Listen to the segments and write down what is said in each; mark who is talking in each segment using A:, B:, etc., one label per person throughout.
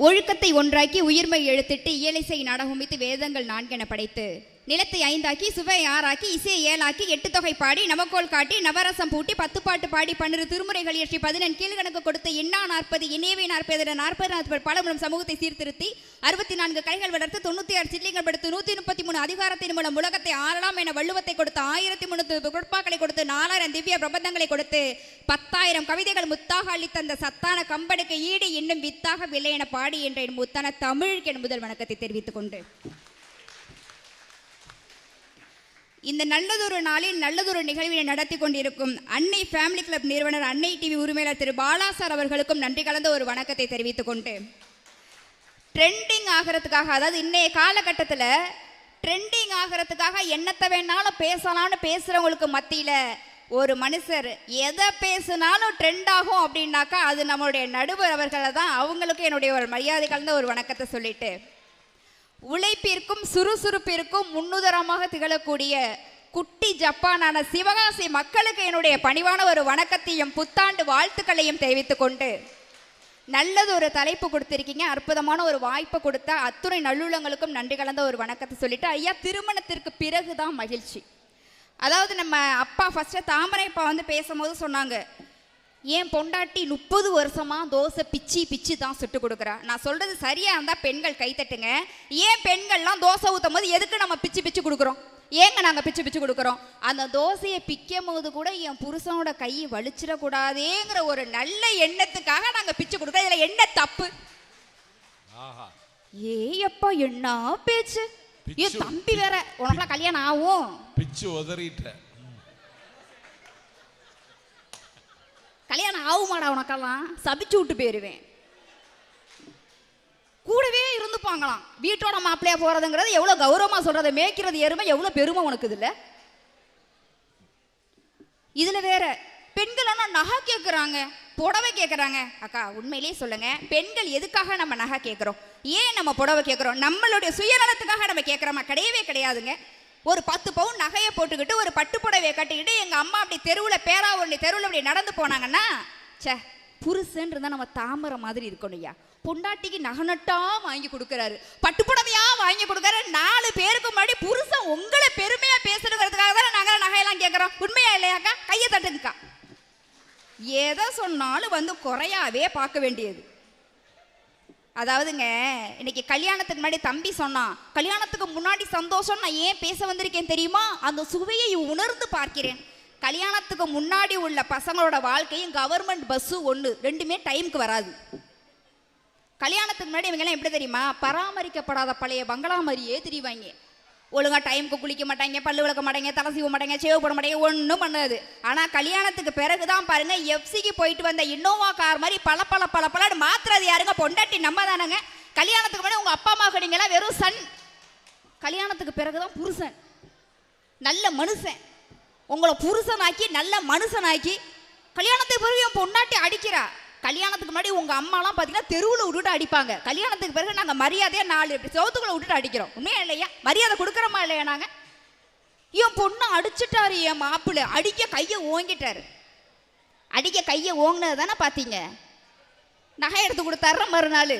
A: ஒழுக்கத்தை ஒன்றாக்கி உயிர்மை எழுத்திட்டு இயலிசை நாடகமித்து வேதங்கள் நான்கென படைத்து நிலத்தை ஐந்தாக்கி சுவை ஆறாக்கி இசையை ஏழாக்கி எட்டு தொகை பாடி நவக்கோல் காட்டி நவரசம் பூட்டி பத்து பாட்டு பாடி பன்னிரு திருமுறைகள் இயற்றி பதினெண் கீழ்கணக்கு கொடுத்து எண்ணா நாற்பது இணையவை நாற்பது நாற்பது நாற்பது பலமும் சமூகத்தை சீர்திருத்தி அறுபத்தி நான்கு கைகள் வளர்த்து தொண்ணூத்தி ஆறு சில்லிகள் படுத்து நூத்தி முப்பத்தி மூணு அதிகாரத்தின் மூலம் உலகத்தை ஆறலாம் என வள்ளுவத்தை கொடுத்து ஆயிரத்தி முன்னூத்தி குட்பாக்களை கொடுத்து நாலாயிரம் திவ்ய பிரபந்தங்களை கொடுத்து பத்தாயிரம் கவிதைகள் முத்தாக அளித்த அந்த சத்தான கம்பனுக்கு ஈடு இன்னும் வித்தாக வில்லை என பாடி என்ற என் முத்தான தமிழுக்கு என் முதல் வணக்கத்தை தெரிவித்துக் கொண்டு. இந்த நல்லதொரு நாளில் நல்லதொரு நிகழ்வினை நடத்தி கொண்டிருக்கும் அன்னை ஃபேமிலி கிளப் நிறுவனர் அன்னை டிவி உரிமையாளர் திரு பாலா சார் அவர்களுக்கும் நன்றி கலந்த ஒரு வணக்கத்தை தெரிவித்துக் கொண்டு ட்ரெண்டிங் ஆகிறதுக்காக அதாவது இன்றைய காலகட்டத்தில் ட்ரெண்டிங் ஆகிறதுக்காக என்னத்தை வேணாலும் பேசலாம்னு பேசுகிறவங்களுக்கு மத்தியில் ஒரு மனுஷர் எதை பேசினாலும் ட்ரெண்ட் ஆகும் அப்படின்னாக்கா அது நம்மளுடைய நடுவர் அவர்களை தான் அவங்களுக்கு என்னுடைய ஒரு மரியாதை கலந்த ஒரு வணக்கத்தை சொல்லிட்டு உழைப்பிற்கும் சுறுசுறுப்பிற்கும் முன்னுதரமாக திகழக்கூடிய குட்டி ஜப்பானான சிவகாசி மக்களுக்கு என்னுடைய பணிவான ஒரு வணக்கத்தையும் புத்தாண்டு வாழ்த்துக்களையும் தெரிவித்துக் கொண்டு நல்லது ஒரு தலைப்பு கொடுத்துருக்கீங்க. அற்புதமான ஒரு வாய்ப்பை கொடுத்த அத்துணை நல்லுள்ளங்களுக்கும் நன்றி கலந்த ஒரு வணக்கத்தை சொல்லிட்டு ஐயா திருமணத்திற்கு பிறகுதான் மகிழ்ச்சி. அதாவது நம்ம அப்பா ஃபஸ்ட்டு தாமரை அப்பா வந்து பேசும்போது சொன்னாங்க ஏன் பொண்டாட்டி முப்பது வருஷமா தோசை பிச்சி பிச்சு தான் சுட்டு கொடுக்குறா. நான் சொல்றது சரியா இருந்தா பெண்கள் கைத்தட்டுங்க ஏன் பெண்கள்லாம் தோசை ஊத்தும் போது எதுக்கு நம்ம பிச்சு பிச்சு கொடுக்குறோம்? ஏங்க நாங்கள் பிச்சு பிச்சு கொடுக்குறோம்? அந்த தோசையை பிக்கும் போது கூட என் புருஷனோட கை வலிச்சிடக்கூடாதேங்கிற ஒரு நல்ல எண்ணத்துக்காக நாங்கள் பிச்சு கொடுக்குறோம். இதில் என்ன தப்பு?
B: ஆஹா.
A: ஏயப்பா என்ன பேச்சு?
B: பிச்சு.
A: தம்பி வேற. உனக்குலாம் கல்யாணம் ஆகும்.
B: பிச்சு உதறிட்ட
A: கல்யாணம் ஆகுமாடா உனக்கெல்லாம்? சபிச்சு விட்டு போயிருவேன். கூடவே இருந்துப்பாங்களாம் வீட்டோட மாப்பிள்ளையா போறதுங்கிறது எவ்வளவு கௌரவமா சொல்றது மேய்க்கிறது எருமை எவ்வளவு பெருமை உனக்கு இதுல? இதுல வேற பெண்கள் ஆனா நகை கேட்குறாங்க புடவை கேட்குறாங்க அக்கா உண்மையிலேயே சொல்லுங்க. பெண்கள் எதுக்காக நம்ம நகை கேட்குறோம் ஏன் நம்ம புடவை கேட்குறோம் நம்மளுடைய சுயநலத்துக்காக நம்ம கேட்குறோமா கிடையவே கிடையாதுங்க. ஒரு பத்து பவுன் நகையை போட்டுக்கிட்டு ஒரு பட்டு புடவையை கட்டிக்கிட்டு எங்கள் அம்மா அப்படி தெருவில் பேரா ஒன்று தெருவில் அப்படி நடந்து போனாங்கன்னா ச்சே புருஷன் நம்ம தாமரை மாதிரி இருக்கணும்யா பொண்டாட்டிக்கு நகநட்டா வாங்கி கொடுக்குறாரு. பட்டு வாங்கி கொடுக்குறாரு. நாலு பேருக்கு முன்னாடி புருஷன் உங்களை பெருமையாக பேசணுங்கிறதுக்காக தானே நாங்கள் நகையெல்லாம் கேட்குறோம். உண்மையா இல்லையாக்கா கையை தட்டுங்கக்கா. எதை சொன்னாலும் வந்து குறையாவே பார்க்க வேண்டியது. அதாவதுங்க இன்னைக்கு கல்யாணத்துக்கு முன்னாடி தம்பி சொன்னான் கல்யாணத்துக்கு முன்னாடி சந்தோஷம் நான் ஏன் பேச வந்திருக்கேன் தெரியுமா? அந்த சுவையை உணர்ந்து பார்க்கிறேன். கல்யாணத்துக்கு முன்னாடி உள்ள பசங்களோட வாழ்க்கையும் கவர்மெண்ட் பஸ்ஸு ஒன்று ரெண்டுமே டைமுக்கு வராது. கல்யாணத்துக்கு முன்னாடி இவங்கெல்லாம் எப்படி தெரியுமா? பராமரிக்கப்படாத பழைய பங்களா மாதிரியே திரிவாங்க ஒழுங்கா டைமுக்கு குளிக்க மாட்டாங்க பல்லு விளக்க மாட்டாங்க தலை சீவ மாட்டாங்க சேவ் போட மாட்டாங்க ஒன்றும் பண்ணாது. ஆனால் கல்யாணத்துக்கு பிறகு தான் பாருங்க எஃப்சிக்கு போயிட்டு வந்த இன்னோவா கார் மாதிரி பல பல பல பலன்னு மாத்துறது யாருங்க? பொண்டாட்டி நம்ம தானங்க கல்யாணத்துக்கு முன்னாடி உங்கள் அப்பா அம்மா நீங்களாம் வெறும் சன். கல்யாணத்துக்கு பிறகு தான் புருஷன். நல்ல மனுஷன். உங்களை புருஷனாக்கி நல்ல மனுஷனாக்கி கல்யாணத்துக்கு பிறகு என் பொண்டாட்டி அடிக்கிறா. கல்யாணத்துக்கு முன்னாடி உங்க அம்மாலாம் பார்த்தீங்கன்னா தெருவில் விட்டுட்டு அடிப்பாங்க. கல்யாணத்துக்கு பிறகு நாங்கள் மரியாதையாக நாலு சவுத்துக்குள்ள விட்டுட்டு அடிக்கிறோம். உண்மையா இல்லையா? மரியாதை கொடுக்குறோமா இல்லையா நாங்கள் என் பொண்ணு அடிச்சிட்டாரு என் மாப்பிள்ளை. அடிக்க கையை ஓங்கிட்டாரு. அடிக்க கையை ஓங்கினது தானே பார்த்தீங்க நகை எடுத்து கொடுத்தாரு மறுநாள்.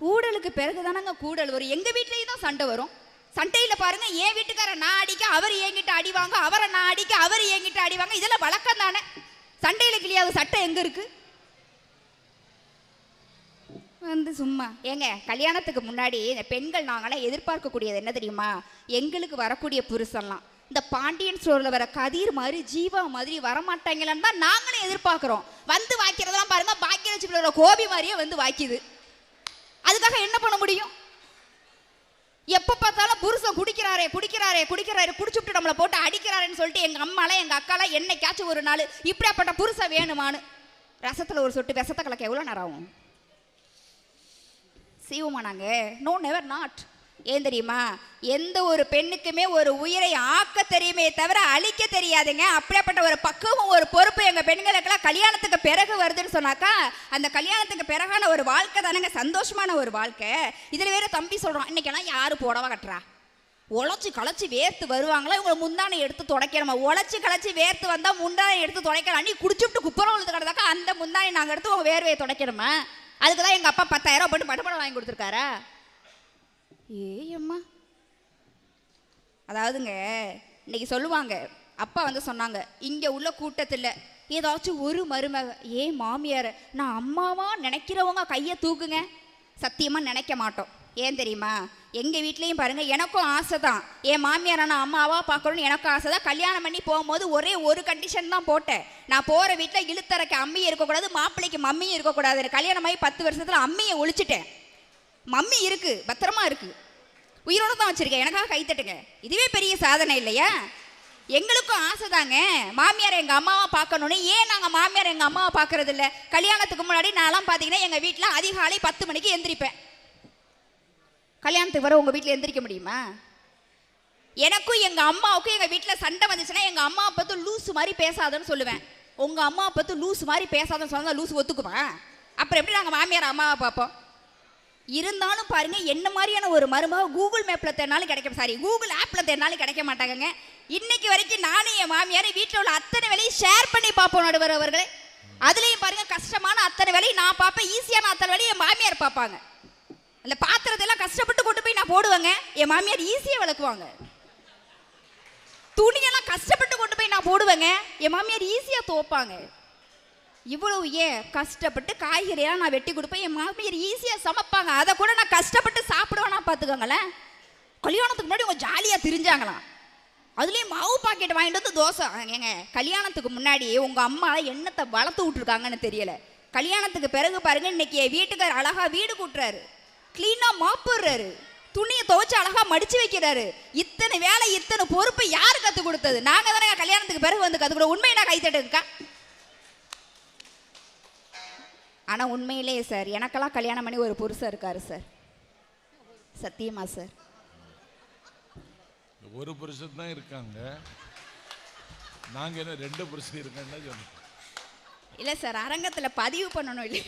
A: கூடலுக்கு பிறகு தானங்க கூடல் வரும். எங்கள் வீட்லேயும் தான் சண்டை வரும். சண்டையில் பாருங்க என் வீட்டுக்காரர் நான் அடிக்க அவர் என்கிட்ட அடிவாங்க அவரை நான் அடிக்க அவர் என்கிட்ட அடிவாங்க இதெல்லாம் வழக்கம் தானே சண்டையில் கிளியாவது சட்டை எங்கே இருக்குது வந்து சும்மா. ஏங்க கல்யாணத்துக்கு முன்னாடி இந்த பெண்கள் நாங்களாம் எதிர்பார்க்கக்கூடியது என்ன தெரியுமா? எங்களுக்கு வரக்கூடிய புருஷன்லாம். இந்த பாண்டியன் ஸ்டோரில் வர கதிர் மாதிரி ஜீவா மாதிரி வரமாட்டாங்களான்னு தான் நாங்களும் எதிர்பார்க்குறோம். வந்து வாய்க்கிறதெல்லாம் பாருங்க பாக்கியலட்சுமி வர கோபி மாதிரியே வந்து வாய்க்குது. அதுக்காக என்ன பண்ண முடியும்? எப்போ பார்த்தாலும் புருஷன் குடிக்கிறாரே குடிக்கிறாரே குடிக்கிறாரே குடிச்சுட்டு நம்மளை போட்டு அடிக்கிறாருன்னு சொல்லிட்டு எங்கள் அம்மாலாம் எங்கள் அக்காலாம் என்னைக்காச்சும் ஒரு நாள் இப்படியாப்பட்ட புருஷன் வேணுமான்னு. ரசத்தில் ஒரு சொட்டு விஷத்தை கலக்க எவ்வளோ நேரம் ஆகும்? செய்வோமா நாங்கள் நோ நெவர் நாட் ஏன் தெரியுமா? எந்த ஒரு பெண்ணுக்குமே ஒரு உயிரை ஆக்க தெரியுமே தவிர அழிக்க தெரியாதுங்க. அப்படியாப்பட்ட ஒரு பக்குவம் ஒரு பொறுப்பு எங்கள் பெண்களுக்கெல்லாம் கல்யாணத்துக்கு பிறகு வருதுன்னு சொன்னாக்கா அந்த கல்யாணத்துக்கு பிறகான ஒரு வாழ்க்கை தானங்க சந்தோஷமான ஒரு வாழ்க்கை. இதில் வேற தம்பி சொல்கிறோம் இன்னைக்கெல்லாம் யார் புடவை கட்டுறா? உழைச்சி களைச்சி வேர்த்து வருவாங்களா? இவங்களை முந்தானை எடுத்து துடைக்கணுமா? உழைச்சி களைச்சி வேர்த்து வந்தால் முந்தானை எடுத்து துடைக்கலாம். நீ குடிச்சுட்டு குப்பரம் உழுது கிடந்தாக்கா அந்த முந்தானை நாங்கள் எடுத்து உங்கள் வேர்வையை துடைக்கணுமா? அதுக்கு தான் எங்கள் அப்பா பத்தாயிரம் போட்டு பட்டுப்படம் வாங்கி கொடுத்துருக்காரா? ஏயம்மா. அதாவதுங்க இன்னைக்கு சொல்லுவாங்க அப்பா வந்து சொன்னாங்க இங்கே உள்ள கூட்டத்தில் ஏதாச்சும் ஒரு மருமக ஏ மாமியார் நான் அம்மாவா நினைக்கிறவங்க கையை தூக்குங்க. சத்தியமாக நினைக்க மாட்டோம். ஏன் தெரியுமா? எங்கள் வீட்லேயும் பாருங்கள் எனக்கும் ஆசை தான் என் மாமியார் நான் அம்மாவா பார்க்கணும்னு எனக்கும் ஆசை தான் கல்யாணம் பண்ணி போகும்போது ஒரே ஒரு கண்டிஷன் தான் போட்டேன். நான் போகிற வீட்டில் இழுத்தரைக்கு அம்மியும் இருக்கக்கூடாது மாப்பிள்ளைக்கு மம்மியும் இருக்கக்கூடாது கல்யாணம் ஆகி பத்து வருஷத்தில் அம்மியை ஒழிச்சிட்டேன். மம்மி இருக்குது பத்திரமா இருக்குது உயிரோடு தான் வச்சுருக்கேன் எனக்காக கைத்தட்டுங்க இதுவே பெரிய சாதனை இல்லையா? எங்களுக்கும் ஆசை தாங்க மாமியார் எங்கள் அம்மாவை பார்க்கணுன்னு ஏன் நாங்கள் மாமியார் எங்கள் அம்மாவை பார்க்கறதில்ல? கல்யாணத்துக்கு முன்னாடி நான்லாம் பார்த்தீங்கன்னா எங்கள் வீட்டில் அதிகாலை பத்து மணிக்கு எந்திரிப்பேன். கல்யாணத்துக்கு வர உங்கள் வீட்டில் எந்திரிக்க முடியுமா? எனக்கும் எங்கள் அம்மாவுக்கும் எங்கள் வீட்டில் சண்டை வந்துச்சுன்னா எங்கள் அம்மா பார்த்து லூஸ் மாதிரி பேசாதன்னு சொல்லுவேன். உங்கள் அம்மா பார்த்து லூஸ் மாதிரி பேசாதன்னு சொன்னால் லூஸ் ஒத்துக்குமா? அப்புறம் எப்படி நாங்கள் மாமியார் அம்மாவை பார்ப்போம்? இருந்தாலும் பாருங்க என்ன மாதிரியான ஒரு மருமக கூகுள் மேப்பில் தேடினாலும் கிடைக்க சாரி கூகுள் ஆப்பில் தேடினாலும் கிடைக்க மாட்டாங்கங்க. இன்னைக்கு வரைக்கும் நானும் என் மாமியாரை வீட்டில் உள்ள அத்தனை வேலையும் ஷேர் பண்ணி பார்ப்போம் நடுவர் அவர்களே அதுலேயும் பாருங்க கஷ்டமான அத்தனை வேலையும் நான் பார்ப்பேன் ஈஸியான அத்தனை வேலையும் என் மாமியார் பார்ப்பாங்க. அந்த பாத்திரத்தெல்லாம் கஷ்டப்பட்டு கொண்டு போய் நான் போடுவேங்க. என் மாமியார் ஈஸியாக விளக்குவாங்க. துணியெல்லாம் கஷ்டப்பட்டு கொண்டு போய் நான் போடுவேங்க. என் மாமியார் ஈஸியாக துவைப்பாங்க. இவ்வளவு ஏன் கஷ்டப்பட்டு காய்கறியெல்லாம் நான் வெட்டி கொடுப்பேன். என் மாமியார் ஈஸியாக சமைப்பாங்க. அதை கூட நான் கஷ்டப்பட்டு சாப்பிடுவேனா பார்த்துக்கோங்களேன் கல்யாணத்துக்கு முன்னாடி உங்கள் ஜாலியாக திரிஞ்சாங்களாம். அதுலேயும் மாவு பாக்கெட் வாங்கிட்டு வந்து தோசை. ஏங்க கல்யாணத்துக்கு முன்னாடி உங்கள் அம்மா எண்ணத்தை வளர்த்து விட்ருக்காங்கன்னு தெரியல. கல்யாணத்துக்கு பிறகு பாருங்க இன்னைக்கு என் வீட்டுக்கார் அழகாக வீடு கூட்டுறாரு. க்ளீனாக மாப்பிடுறாரு. துணியை துவைச்சு அழகா மடிச்சு வைக்கிறாரு. இத்தனை வேலை இத்தனை பொறுப்பு யார் கற்றுக் கொடுத்தது? நாங்கள் தானே கல்யாணத்துக்கு பிறகு வந்து கற்றுக்கூட உண்மையை நான் கைத்தட்டுக்கா ஆனா உண்மையிலேயே சார் எனக்கெல்லாம் கல்யாணம் பண்ணி ஒரு புருஷன் இருக்காரு சார். சத்தியமா சார்.
B: ஒரு புருஷன் தான் இருக்காங்க. நாங்க என்ன ரெண்டு புருஷன் இருக்கேன்னு சொன்னோம்
A: இல்ல சார் அரங்கத்துல பதிவு பண்ணணும் இல்லையா?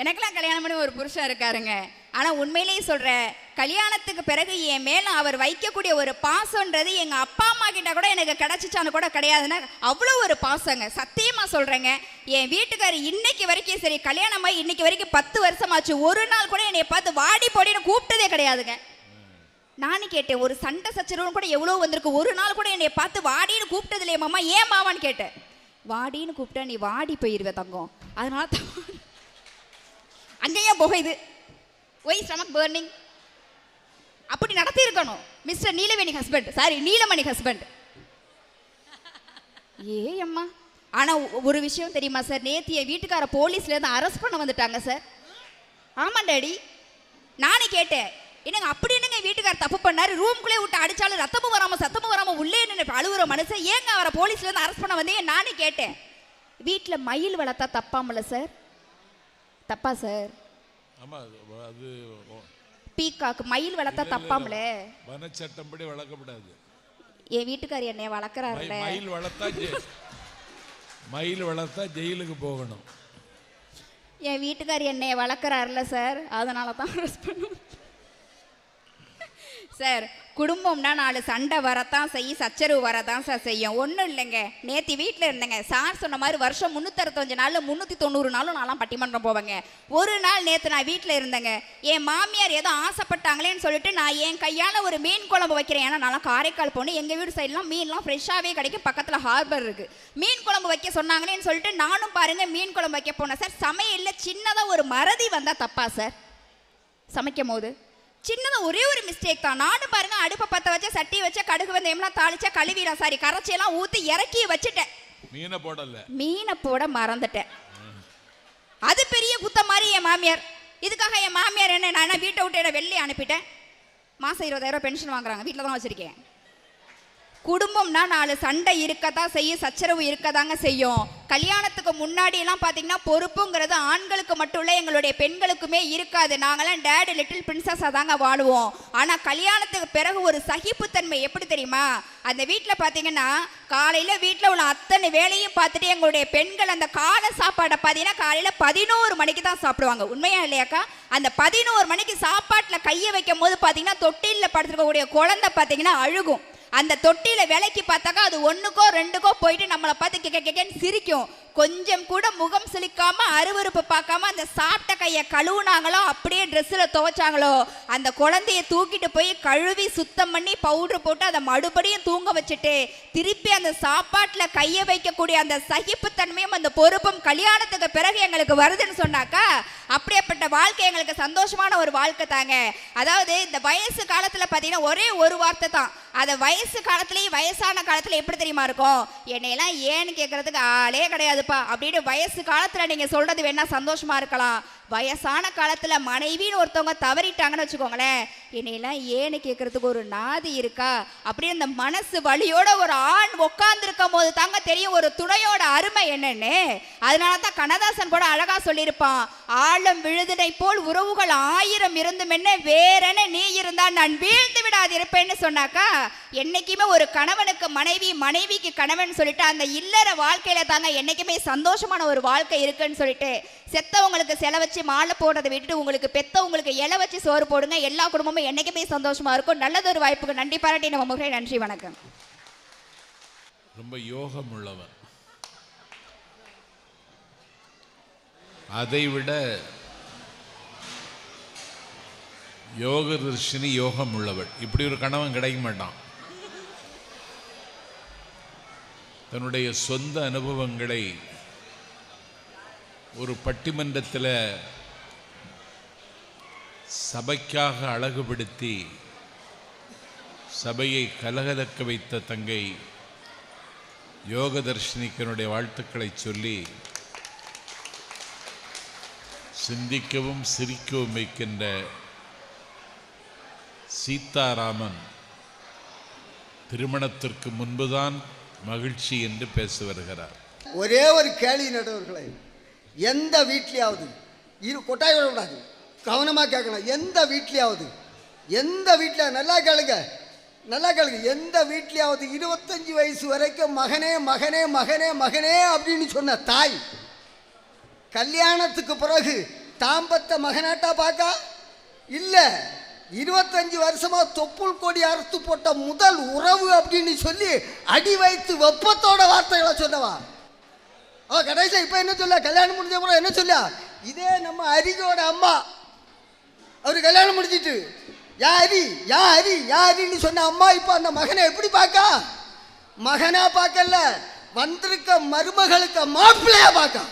A: எனக்கெல்லாம் கல்யாணம் பண்ணி ஒரு புருஷன் இருக்காருங்க. ஆனால் உண்மையிலேயே சொல்கிறேன் கல்யாணத்துக்கு பிறகு என் மேலே அவர் வைக்கக்கூடிய ஒரு பாசம்ன்றது எங்கள் அப்பா அம்மா கிட்ட கூட எனக்கு கிடைச்சிச்சான்னு கூட கிடையாதுன்னா அவ்வளோ ஒரு பாசங்க. சத்தியமாக சொல்கிறேங்க என் வீட்டுக்கார் இன்னைக்கு வரைக்கும் சரி கல்யாணமாக இன்னைக்கு வரைக்கும் பத்து வருஷமாச்சு. ஒரு நாள் கூட என்னை பார்த்து வாடி போடின்னு கூப்பிட்டதே கிடையாதுங்க. நானும் கேட்டேன் ஒரு சண்டை சச்சரவும் கூட எவ்வளோ வந்திருக்கு? ஒரு நாள் கூட என்னை பார்த்து வாடின்னு கூப்பிட்டது இல்லையே மாமா ஏன் மாமான்னு கேட்டேன். வாடின்னு கூப்பிட்டா நீ வாடி போயிடுவேன் தங்கம். அதனால தான் அங்கேயே புகையுது ஒய் ஸ்டமக் பர்னிங் அப்படி நடத்தி இருக்கணும் mister Neelaveni husband sorry Neelamani husband ஏ அம்மா. ஆனா ஒரு விஷயம் தெரியுமா சார் நேத்திய வீட்டுக்கார போலீஸ்ல இருந்து அரெஸ்ட் பண்ண வந்துட்டாங்க சார் ஆமா டாடி. நானே கேட்டேன். என்னங்க அப்படி என்னங்க வீட்டுக்கார தப்பு பண்ணாரு? ரூம்குள்ளே விட்டு அடிச்சாலும் ரத்தமும் வராம சத்தமும் வராம உள்ளே நின்று அழுகுற மனுஷன் ஏங்க அவரை போலீஸ்ல இருந்து அரெஸ்ட் பண்ண வந்தே நானே கேட்டேன். வீட்டில் மயில் வளர்த்தா தப்பாமல சார் தப்பா சார்.
B: ஆமா அது
A: பீக்காக்கு மயில் வளர்த்தா தப்பாமல?
B: வனச்சட்டம்படி வளர்க்கப்படாது.
A: என் வீட்டுக்கார் என்னைய வளர்க்குறாருல?
B: மை- மயில் வளர்த்தா மயில் வளர்த்தா ஜெயிலுக்கு போகணும்.
A: என் வீட்டுக்கார் என்னைய வளர்க்குறாருல சார்? அதனால தான் அரெஸ்ட் பண்ணுவோம் சார் குடும்பம்னா நாலு சண்டை வரத்தான் செய்யும் சச்சரவு வரதான் சார் செய்யும். ஒன்றும் இல்லைங்க. நேற்று வீட்டில் இருந்தேங்க. சார் சொன்ன மாதிரி வருஷம் முந்நூற்றஞ்சு நாளில் முந்நூற்றி தொண்ணூறு நாளும் நான்லாம் பட்டிமன்றம் போவேங்க. ஒரு நாள் நேற்று நான் வீட்டில் இருந்தேங்க. என் மாமியார் ஏதோ ஆசைப்பட்டாங்களேன்னு சொல்லிட்டு நான் என் கையால் ஒரு மீன் குழம்பு வைக்கிறேன். ஏன்னா நான் காரைக்கால் போகணும் எங்கள் வீடு சைட்லாம் மீன்லாம் ஃப்ரெஷ்ஷாகவே கிடைக்கும். பக்கத்தில் ஹார்பர் இருக்குது மீன் குழம்பு வைக்க சொன்னாங்களேன்னு சொல்லிட்டு நானும் பாருங்கள் மீன் குழம்பு வைக்க போனேன். சார் சமையலில் சின்னதாக ஒரு மறதி வந்தால் தப்பா சார்? சமைக்கும் போது சின்னதா ஒரே ஒரு மிஸ்டேக் தான். நானும் பாருங்க அடுப்பை பற்ற வச்ச சட்டி வச்ச கடுகு வெந்தயம்லாம் தாளிச்ச கழுவிலாம் சாரி கரைச்சியெல்லாம் ஊற்றி இறக்கி வச்சுட்டேன்.
B: மீனை போடல.
A: மீனை போட மறந்துட்டேன். அது பெரிய குத்தம் மாதிரி என் மாமியார். இதுக்காக என் மாமியார் என்ன நான் என்ன வீட்டை விட்டு என்ன வெளியே அனுப்பிட்டேன்? மாதம் இருபதாயிரம் பென்ஷன் வாங்குறாங்க. வீட்டில் தான் வச்சுருக்கேன். குடும்பம்னா நாலு சண்டை இருக்கதான் செய்யும் சச்சரவு இருக்கதாங்க செய்யும். கல்யாணத்துக்கு முன்னாடி எல்லாம் பார்த்தீங்கன்னா பொறுப்புங்கிறது ஆண்களுக்கு மட்டும் இல்லை எங்களுடைய பெண்களுக்குமே இருக்காது. நாங்களாம் டேடு லிட்டில் பிரின்சஸாக தாங்க வாழுவோம். ஆனால் கல்யாணத்துக்கு பிறகு ஒரு சகிப்புத்தன்மை எப்படி தெரியுமா? அந்த வீட்டில் பார்த்தீங்கன்னா காலையில் வீட்டில் உள்ள அத்தனை வேலையும் பார்த்துட்டு எங்களுடைய பெண்கள் அந்த காலை சாப்பாடை பார்த்தீங்கன்னா காலையில் பதினோரு மணிக்கு தான் சாப்பிடுவாங்க. உண்மையா இல்லையாக்கா? அந்த பதினோரு மணிக்கு சாப்பாட்டில் கையை வைக்கும் போது பார்த்தீங்கன்னா தொட்டிலில் படுத்துருக்கக்கூடிய குழந்தை பார்த்தீங்கன்னா அழுகும். அந்த தொட்டியில விலைக்கு பார்த்தாக்கா அது ஒண்ணுக்கோ ரெண்டுக்கோ போயிட்டு நம்மளை பார்த்து கேக்க கேக்கன்னு சிரிக்கும். கொஞ்சம் கூட முகம் சுளிக்காம அருவருப்பு பார்க்காம அந்த சாப்பிட்ட கையை கழுவுனாங்களோ அப்படியே ட்ரெஸ்ஸில் துவைச்சாங்களோ அந்த குழந்தைய தூக்கிட்டு போய் கழுவி சுத்தம் பண்ணி பவுடர் போட்டு அதை மறுபடியும் தூங்க வச்சுட்டு திருப்பி அந்த சாப்பாட்டில் கையை வைக்கக்கூடிய அந்த சகிப்புத்தன்மையும் அந்த பொறுப்பும் கல்யாணத்துக்கு பிறகு எங்களுக்கு வருதுன்னு சொன்னாக்கா அப்படியேப்பட்ட வாழ்க்கை எங்களுக்கு சந்தோஷமான ஒரு வாழ்க்கை தாங்க. அதாவது இந்த வயசு காலத்தில் பார்த்தீங்கன்னா ஒரே ஒரு வார்த்தை தான். அதை வயசு காலத்துலேயும் வயசான காலத்தில் எப்படி தெரியுமா இருக்கும்? என்னையெல்லாம் ஏன்னு கேட்குறதுக்கு ஆளே கிடையாதுப்பா. அப்படின்னு வயசு காலத்தில் நீங்கள் சொல்கிறது வேணால் சந்தோஷமாக இருக்கலாம். வயசான காலத்தில் மனைவின்னு ஒருத்தவங்க தவறிட்டாங்கன்னு வச்சுக்கோங்களேன். என்னையெல்லாம் ஏன்னு கேட்கறதுக்கு ஒரு நாதி இருக்கா? அப்படின்னு அந்த மனசு வழியோட ஒரு ஆண் உட்காந்துருக்கும் போது தாங்க தெரியும் ஒரு துணையோட அருமை என்னன்னு. அதனால தான் கண்ணதாசன் கூட அழகா சொல்லியிருப்பான் ஆழம் விழுதினை போல் உறவுகள் ஆயிரம் இருந்தும் என்ன வேறென நீ இருந்தா நான் வீழ்ந்து விடாது இருப்பேன்னு சொன்னாக்கா என்னைக்குமே ஒரு கணவனுக்கு மனைவி மனைவிக்கு கணவன் சொல்லிட்டு அந்த இல்லற வாழ்க்கையில தாங்க என்னைக்குமே சந்தோஷமான ஒரு வாழ்க்கை இருக்குன்னு சொல்லிட்டு செத்தவங்களுக்கு செலவச்சு வச்சு மாலை போடுறதை விட்டுட்டு உங்களுக்கு பெத்தவங்களுக்கு இலை வச்சு சோறு போடுங்க. எல்லா குடும்பமும் என்னைக்குமே சந்தோஷமா இருக்கும். நல்லதொரு வாய்ப்புக்கு நன்றி பாராட்டி நம்ம முகரை நன்றி வணக்கம்.
B: ரொம்ப யோகம் உள்ளவன் அதைவிட யோக தர்ஷினி யோகம் உள்ளவள் இப்படி ஒரு கணவன் கிடைக்க மாட்டான். தன்னுடைய சொந்த அனுபவங்களை ஒரு பட்டிமன்றத்தில் சபைக்காக அழகுபடுத்தி சபையை கலகலக்க வைத்த தங்கை யோக தர்ஷினிக்கனுடைய வாழ்த்துக்களை சொல்லி சிந்திக்கவும் சிரிக்கவும் வைக்கின்ற சீதாராமன் திருமணத்திற்கு முன்புதான் மகிழ்ச்சி என்று பேசி வருகிறார்.
C: ஒரே ஒரு கேள்வி நடுவர்களை. எந்த வீட்லேயாவது. இரு கொட்டாய் விடக்கூடாது கவனமாக கேட்கணும். எந்த வீட்லேயாவது. எந்த வீட்டில் நல்லா கேளுங்க. நல்லா கேளுங்க. எந்த வீட்லேயாவது இருபத்தஞ்சி வயசு வரைக்கும் மகனே மகனே மகனே மகனே அப்படின்னு சொன்ன தாய் கல்யாணத்துக்கு பிறகு தாம்பத்த மகனாட்டா பார்க்கா இல்லை. இருபத்தஞ்சு வருஷமா தொப்புள் கொடி அறுத்து போட்ட முதல் உறவு அப்படின்னு சொல்லி அடி வைத்து வெப்பத்தோட வார்த்தைகளை சொன்னவா? ஓ கடைசியா இப்ப என்ன சொல்ல? கல்யாணம் முடிஞ்ச அப்புறம் என்ன சொல்ல? இதே நம்ம அரிஜோட அம்மா. அவரு கல்யாணம் முடிஞ்சிட்டு யா ஹரி யா ஹரி யா ஹரின்னு சொன்ன அம்மா இப்போ அந்த மகனை எப்படி பார்க்கா மகனா பார்க்கல வந்திருக்க மருமகளுக்கு மாப்பிள்ளையா பார்க்க